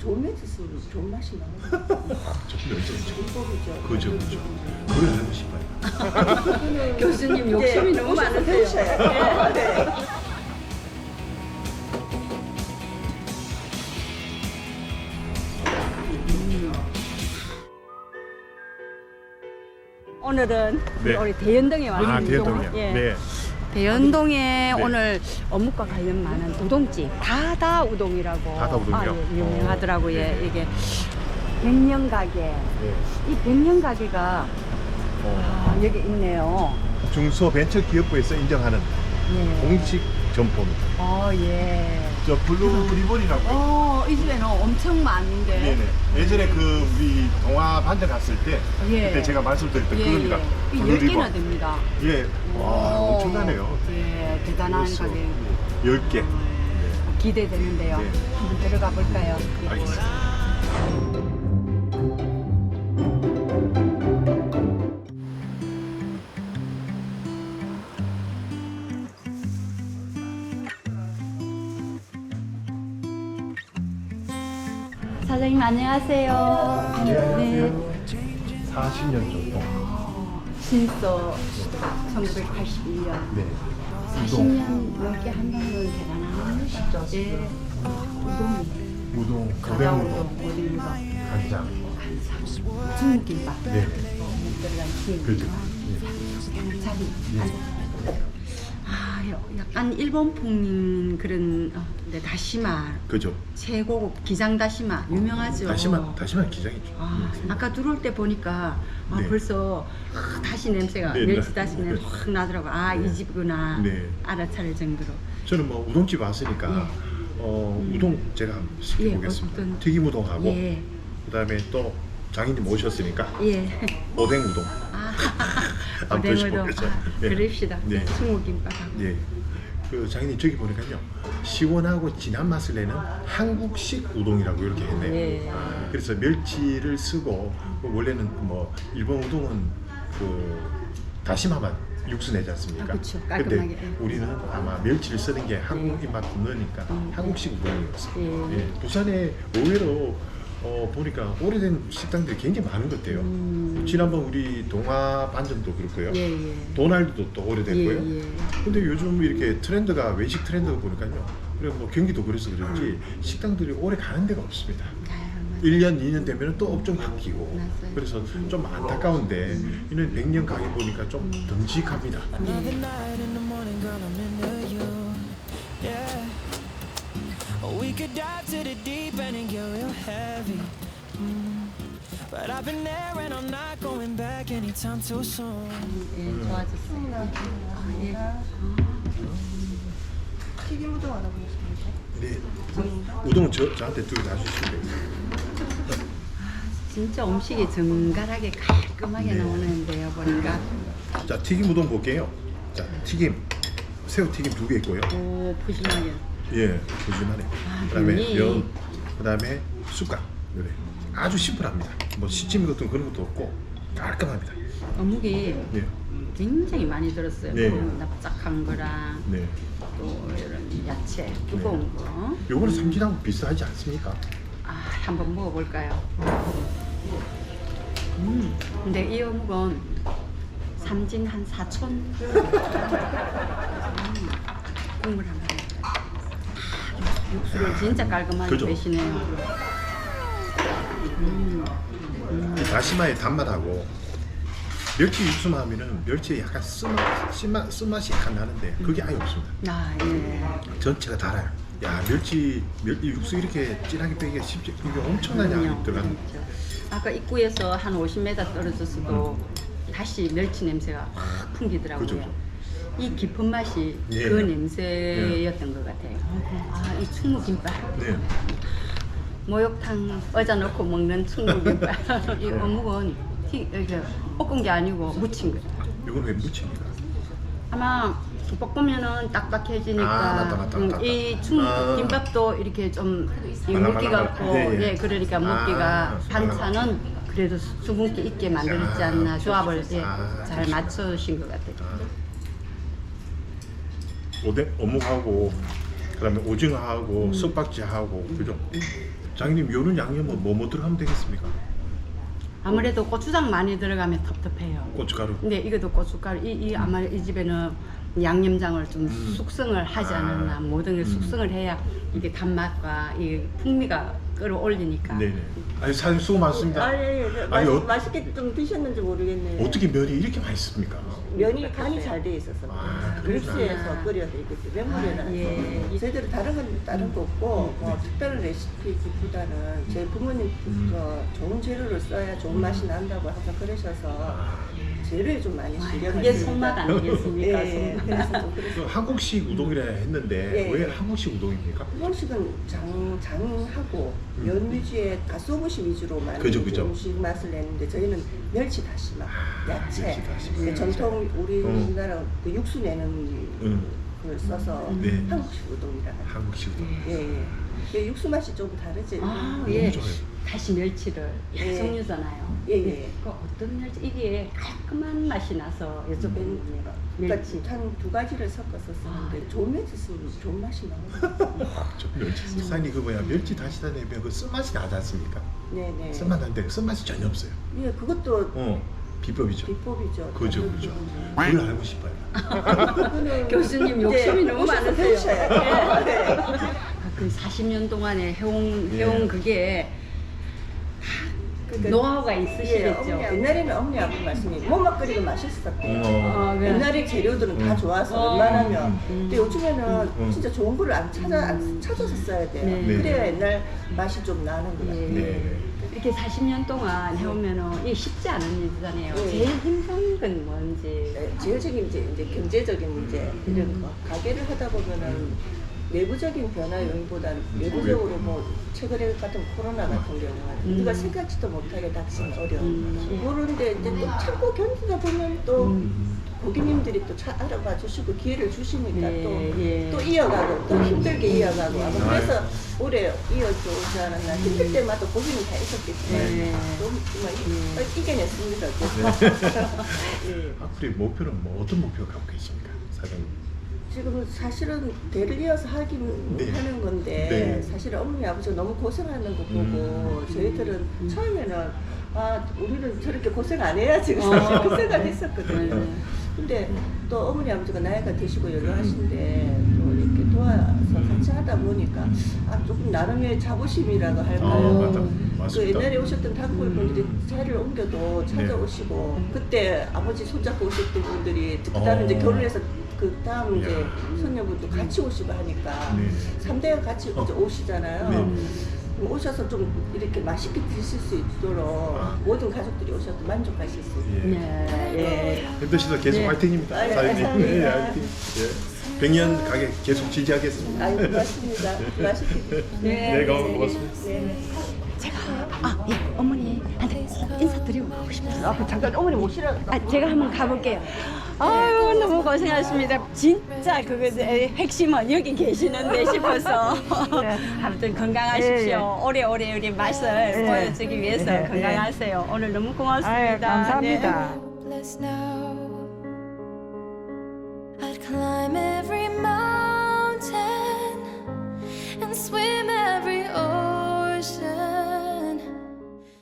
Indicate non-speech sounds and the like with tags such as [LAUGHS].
좋은 멘트스 좋은 맛이 나요. 조금 열정이죠. 비법이죠. 그죠, 그죠. 그걸 하고 싶어요. [LAUGHS] 교수님 욕심이 너무 많으세요. 돼요. 네. 오늘은 네. 우리 대연동에 왔습니다. 아, 대동이요. 예. 네. 대연동에 네. 오늘 어묵과 관련 많은 우동집 다다 우동이라고 다다 우동이요? 아, 예, 유명하더라고요. 어, 네. 이게 백년 가게. 네. 이 백년 가게가 어, 아, 여기 있네요. 중소벤처기업부에서 인정하는 예. 공식 점포입니다. 어, 예. 저 블루 리본이라고. 어, 이 집에는 엄청 많은데. 네네. 예전에 그 우리 동화 반장 갔을 때 예. 그때 제가 말씀드렸던 예, 그겁니다. 예. 이 블루 10개나 리본. 됩니다. 예. 와, 오. 엄청나네요. 예, 대단한 가게. 10개. 기대되는데요. 네. 한번 들어가 볼까요? 예. 알겠습니다. 사장님 안녕하세요. 네. 40년 정도. 신서 1981년. 네. 40년 넘게 한다는 대단한 예. 우동, 우동, 가다 우동, 우동, 간장. 중국김밥. 네. 들어간 김. 그죠. 자리. 예. 아, 약간 일본풍 그런 어, 네, 다시마 그죠. 최고급 기장 다시마 유명하죠. 다시마, 다시마 기장이죠. 아, 네. 아까 들어올 때 보니까 아, 네. 벌써 아, 다시 냄새가 네, 멸치 네. 다시 냄새 네. 확 나더라고. 아, 네. 이 집구나. 네. 알아차릴 정도로. 저는 뭐 우동집 왔으니까 예. 어, 음. 우동 제가 한번 시켜보겠습니다. 예, 어떤- 튀김 우동하고 예. 그다음에 또 장인님 오셨으니까 예. 오뎅 우동. 아, 한번 오뎅으로. 드셔보겠죠. 아, 예. 그럽시다. 네. 충무김밥하고. 예. 그 장인님 저기 보니까요 시원하고 진한 맛을 내는 한국식 우동이라고 이렇게 했네요. 예. 그래서 멸치를 쓰고 그 원래는 뭐 일본 우동은 그 다시마만 육수 내지 않습니까? 아, 그쵸. 근데 깔끔하게, 예. 우리는 아마 멸치를 쓰는 게 한국 입맛 넣으니까 음. 한국식 우동이었어요. 예. 예. 부산에 의외로 어, 보니까 오래된 식당들이 굉장히 많은 것 같아요. 음. 지난번 우리 동화 반점도 그렇고요. 예, 예. 도날드도 또 오래됐고요. 예, 예. 근데 요즘 이렇게 트렌드가 외식 트렌드가 보니까요. 그리고 뭐 경기도 그래서 그런지 식당들이 오래 가는 데가 없습니다. 아, 1년, 2년 되면 또 업종 바뀌고 맞아요. 그래서 좀 안타까운데 이는 100년 가게 보니까 좀 듬직합니다. Another We could dive to the deep end and get real heavy. Mm. But I've been there and I'm not going back anytime too soon. 예, 좋아졌어요. 아, 예. 튀김 우동 알아보겠습니다. 네. 우동은 저, 저한테 두 개 다 주시면 돼요. 진짜 음식이 정갈하게 깔끔하게 네. 나오는데요, 보니까. 자, 튀김 우동 볼게요. 자, 튀김. 새우 튀김 두 개 있고요. 오, 푸짐하게. 예, 조심하네. 아, 그다음에 면이. 면, 그다음에 숟갈. 그래. 아주 심플합니다. 뭐 시침 같은 그런 것도 없고 깔끔합니다. 어묵이 예, 굉장히 많이 들었어요. 네. 그 납작한 거랑 네. 또 이런 야채 두꺼운 거. 요거는 삼진하고 비슷하지 않습니까? 아, 한번 먹어볼까요? 음, 근데 이 어묵은 삼진 한 4천. [LAUGHS] 음, 국물 한 번. 아, 육수를 진짜 깔끔하게 그죠? 빼시네요. 음, 이 다시마의 단맛하고 멸치 육수만 하면은 멸치에 약간 쓴맛, 쓴맛, 쓴맛이 약간 나는데 그게 아예 없습니다. 아, 예. 전체가 달아요. 야 멸치, 멸치 육수 이렇게 진하게 빼기가 쉽지 이게 엄청난 양이 그럼요. 들어가는 그렇죠. 아까 입구에서 한 50m 떨어졌어도 다시 멸치 냄새가 확 풍기더라고요. 그죠, 그죠. 이 깊은 맛이 예. 그 냄새였던 것 같아요. 아, 이 충무김밥. 네. 목욕탕 어자 넣고 먹는 충무김밥. [LAUGHS] 이 어묵은 튀, 이게 볶은 게 아니고 무친 거예요. 이건 왜 무칩니까? 아마 볶으면은 딱딱해지니까 아, 맞다, 맞다, 음, 맞다. 이 아. 충김밥도 이렇게 좀이 물기가 없고 예, 예, 예. 그러니까 아, 물기가 말랑말랑. 반찬은 그래도 수분기 있게 만들지 아, 않나 조합을 예, 아, 잘 맞춰주신 것 같아요. 아. 오뎅 어묵하고 그다음에 오징어하고 음. 석박지하고 그죠? 장님 요런 양념은 뭐뭐 들어가면 되겠습니까? 아무래도 고추장 많이 들어가면 텁텁해요. 고춧가루. 근데 이것도 고춧가루 이, 이 아마 이 집에는 양념장을 좀 음. 숙성을 하지 아. 않았나 모든 걸 음. 숙성을 해야 이게 단맛과 이 풍미가 끌어올리니까 네네. 아니 사장님 수고 많습니다. 아, 예, 예. 아니, 맛, 어- 맛있게 좀 드셨는지 모르겠네요. 어떻게 면이 이렇게 맛있습니까? 면이 간이 잘 돼 있어서 아, 그렇구나. 끓여야 되겠지 면물에는 아, 예. 저희들은 다른 건 다른 거 없고 뭐 특별한 레시피보다는 저희 부모님께서 좋은 재료를 써야 좋은 맛이 난다고 항상 그러셔서 아, 재료에 좀 많이 신경을 그게 씁니다. 손맛 아니겠습니까? 손맛. 그래서 좀그 한국식 우동이라 했는데 예, 왜 예. 한국식 우동입니까? 한식은 장, 장하고 면 위주의 가소부시 위주로 많이 음. 그죠, 그죠. 음식 맛을 내는데 저희는 멸치 다시마, 아, 야채, 멸치 다시마, 그 야채. 전통 우리나라 음. 그 육수 내는 음. 걸 써서 네. 한국식 우동이라. 한국식 우동. 예, 예. 그 육수 맛이 좀 다르지. 아, 너무 예. 좋아요. 다시 멸치를 예. 약성류잖아요. 예, 예. 그 어떤 멸치 이게 깔끔한 맛이 나서 여쭤보는 멸치. 그러니까 한 두 가지를 섞어서 쓰는데 아. 좋은 멸치 쓰면 좋은 맛이 나와요. 저 멸치. 사장님 그 뭐야 멸치 다시다 내면 그 쓴맛이 나지 않습니까? 네네. 쓴맛 난데 쓴맛이 전혀 없어요. 예, 그것도 어 비법이죠. 비법이죠. 그죠 다른 그죠. 부분은. 그걸 알고 싶어요. 그거는 [LAUGHS] 교수님 욕심이 너무 오셔서 많으세요. 배우셔야 돼요. 네. 아, 그 40년 동안에 해온 예. 해온 그게 그러니까 노하우가 예, 있으시겠죠. 어머니, 옛날에는 어머니 아버지 말씀이 뭐만 끓이고 맛있었대요. 어, 네. 옛날에 재료들은 다 음. 좋아서 어. 웬만하면 음. 근데 요즘에는 음. 진짜 좋은 거를 안 찾아 안 찾아서 써야 돼요. 네. 네. 그래야 옛날 맛이 좀 나는 것 같아요. 예. 네. 이렇게 40년 동안 해오면은 이게 쉽지 않은 일이잖아요. 네. 제일 힘든 건 뭔지. 네, 제일적인 이제, 이제 경제적인 문제 이런 거 가게를 하다 보면은 내부적인 변화 요인보다는 외부적으로 뭐 최근에 같은 코로나 같은 경우는 음. 우리가 생각지도 못하게 닥친 어려움 음. 그런데 이제 또 참고 견디다 보면 또 음. 고객님들이 또 차, 알아봐 주시고 기회를 주시니까 예, 또, 예. 또 이어가고 또 힘들게 이어가고 아마 음. 그래서 오래 이어져 오지 않았나 힘들 때마다 고민이 다 있었겠지만 예. 또 정말 이- 어, 이겨냈습니다. [LAUGHS] 예. 앞으로의 목표는 뭐 어떤 목표 갖고 계십니까, 사장님? 지금 사실은 대를 이어서 하긴 네. 하는 건데 네. 사실 어머니 아버지가 너무 고생하는 거 보고 음. 저희들은 처음에는 아 우리는 저렇게 고생 안 해야지 어. 사실 [LAUGHS] 그 생각했었거든요. 네. 근데 또 어머니 아버지가 나이가 드시고 연로하신데 또 이렇게 도와서 같이 하다 보니까 아 조금 나름의 자부심이라고 할까요? 어, 맞다. 그 맞습니다. 옛날에 오셨던 단골 분들이 자리를 옮겨도 찾아오시고 그때 아버지 손잡고 오셨던 분들이 그 다음에 어. 이제 결혼해서 그 다음 이제 이야. 손녀분도 같이 오시고 하니까 네. 삼대가 같이 어. 오시잖아요. 네. 오셔서 좀 이렇게 맛있게 드실 수 있도록 아. 모든 가족들이 오셔서 만족하실 수 있도록 예. 네. 예. 힘드시다 계속 네. 화이팅입니다, 아, 예, 사장님. 감사합니다. 네, 화이팅. 예. 백년 가게 계속 지지하겠습니다. 아유 고맙습니다. 맛있게 드세요. 네, 고맙습니다. 네. 아, 예, 어머니한테 꼭 인사드리고 가고 싶어요. 아, 잠깐 어머니 모시라. 아, 제가 한번 가볼게요. 아유, 너무 고생하셨습니다. 진짜 그거 이제 핵심은 여기 계시는데 싶어서. [LAUGHS] 아무튼 건강하십시오. 오래오래 우리 맛을 보여주기 위해서 건강하세요. 오늘 너무 고맙습니다. 아유, 감사합니다. 네.